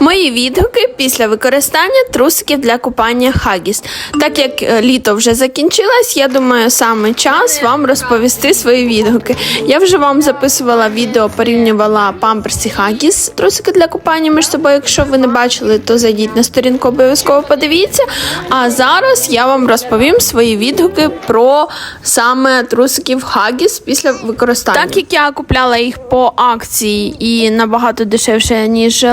Мої відгуки після використання трусиків для купання Хагіс. Так як е, літо вже закінчилось, я думаю, саме час вам розповісти свої відгуки. Я вже вам записувала відео, порівнювала памперсі Хагіс, трусики для купання між собою. Якщо ви не бачили, то зайдіть на сторінку, обов'язково подивіться. А зараз я вам розповім свої відгуки про саме трусиків Хагіс після використання. Так як я купляла їх по акції і набагато дешевше, ніж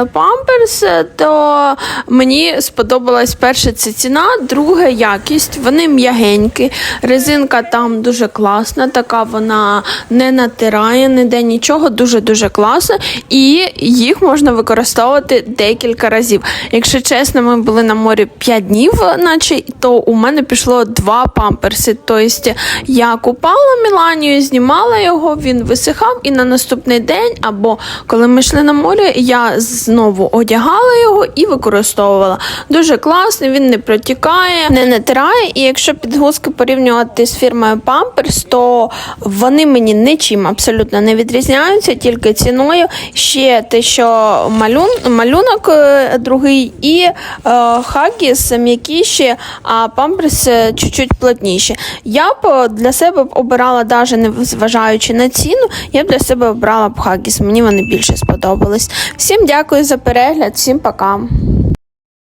памперс, то мені сподобалась перше це ціна, друге якість. Вони м'ягенькі, резинка там дуже класна, така вона не натирає ніде нічого, дуже-дуже класно. І їх можна використовувати декілька разів. Якщо чесно, ми були на морі 5 днів, наче то у мене пішло два памперси. Тобто я купала Міланію, знімала його, він висихав, і на наступний день, або коли ми йшли на море, я знову одягала його і використовувала. Дуже класний, він не протікає, не натирає. І якщо підгузки порівнювати з фірмою Pampers, то вони мені нічим абсолютно не відрізняються, тільки ціною. Ще те, що малюн, малюнок е, другий, і е, хагіс м'якіші, а памперс е, чуть-чуть плотніші. Я б для себе обирала, навіть не зважаючи на ціну, я б для себе обрала б хагіс. Мені вони більше сподобались. Всім дякую за перегляд, всім пока.